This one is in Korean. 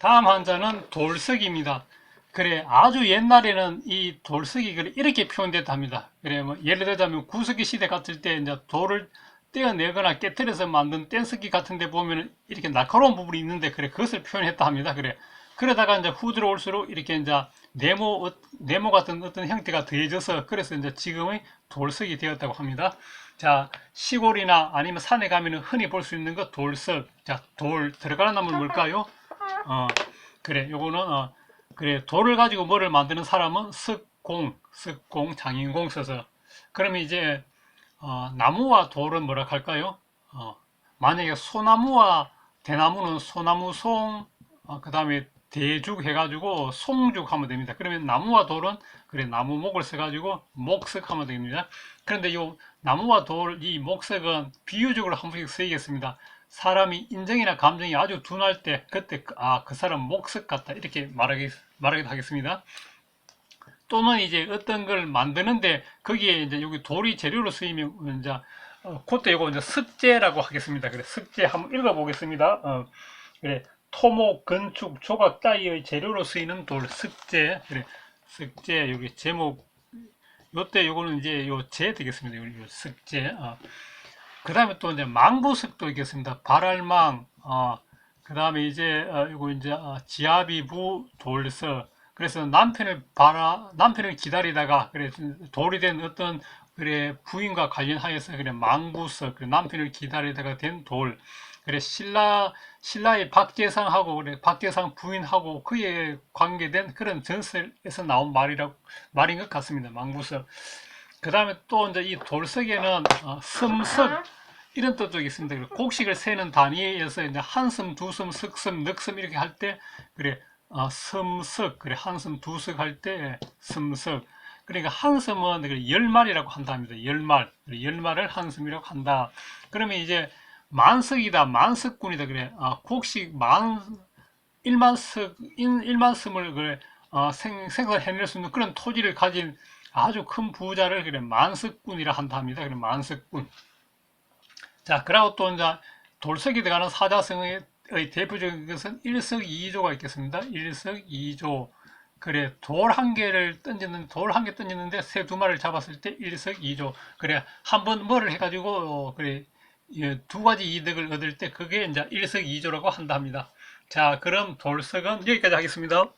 다음 한자는 돌석입니다. 그래 아주 옛날에는 이 돌석이 그래 이렇게 표현됐다 합니다. 그래 뭐 예를 들자면 구석기 시대 같을 때 이제 돌을 떼어내거나 깨뜨려서 만든 뗀석기 같은 데 보면 이렇게 날카로운 부분이 있는데 그래 그것을 표현했다 합니다. 그래 그러다가 이제 후들어 올수록 이렇게 이제 네모 어- 네모 같은 어떤 형태가 더해져서 그래서 이제 지금의 돌석이 되었다고 합니다. 자 시골이나 아니면 산에 가면 흔히 볼 수 있는 거 돌석. 자 돌 들어가는 나물 뭘까요? 어 그래 요거는 어 그래 돌을 가지고 뭐를 만드는 사람은 석공 석공 장인공 써서 그러면 이제 어, 나무와 돌은 뭐라 할까요? 어, 만약에 소나무와 대나무는 소나무송 어, 그 다음에 대죽 해가지고 송죽 하면 됩니다. 그러면 나무와 돌은 그래 나무 목을 써가지고 목석 하면 됩니다. 그런데 요 나무와 돌 이 목석은 비유적으로 한 번씩 쓰이겠습니다. 사람이 인정이나 감정이 아주 둔할 때 그때 아 그 사람 목석 같다 이렇게 말하기 말하기도 하겠습니다. 또는 이제 어떤 걸 만드는데 거기에 이제 여기 돌이 재료로 쓰이면 이제 어, 그때 이거 이제 석재라고 하겠습니다. 그래 석재 한번 읽어보겠습니다. 어, 그래 토목, 건축, 조각 따위의 재료로 쓰이는 돌 석재 그래 석재 여기 제목 요때 요거는 이제 요재 되겠습니다. 요, 요 석재 어. 그 다음에 또 이제 망부석도 있겠습니다. 발알망 어, 그 다음에 이제 어, 이거 이제 어, 지아비부 돌서 그래서 남편을 바라 남편을 기다리다가 그래 돌이 된 어떤 그래 부인과 관련하여서 그래 망부석 그래 남편을 기다리다가 된 돌. 그래 신라 신라의 박재상하고 그래 박재상 부인하고 그에 관계된 그런 전설에서 나온 말이라 말인 것 같습니다. 망부석 그 다음에 또 이제 이 돌석에는 어, 섬석 이런 뜻도 있습니다. 곡식을 세는 단위에서 이제 한섬, 두섬, 석섬, 넉섬 이렇게 할 때 그래 어, 섬석 그래 한섬, 두석 할 때 섬석 그러니까 한섬은 그래 열말이라고 한다 합니다. 열말 그래, 열말을 한섬이라고 한다. 그러면 이제 만석이다, 만석군이다 그래 아, 곡식 만 일만석 일- 일만섬을 그래 어, 생, 생산해낼 수 있는 그런 토지를 가진 아주 큰 부자를 그래 만석군이라 한다 합니다. 그래 만석군. 자, 그리고 또 이제 돌석이 들어가는 사자성의 의 대표적인 것은 일석이조가 있겠습니다. 일석이조. 그래, 돌 한 개를 던지는, 돌 한 개 던지는데 새 두 마리를 잡았을 때 일석이조. 그래, 한 번 뭐를 해가지고, 어, 그래, 예, 두 가지 이득을 얻을 때 그게 이제 일석이조라고 한다 합니다. 자, 그럼 돌석은 여기까지 하겠습니다.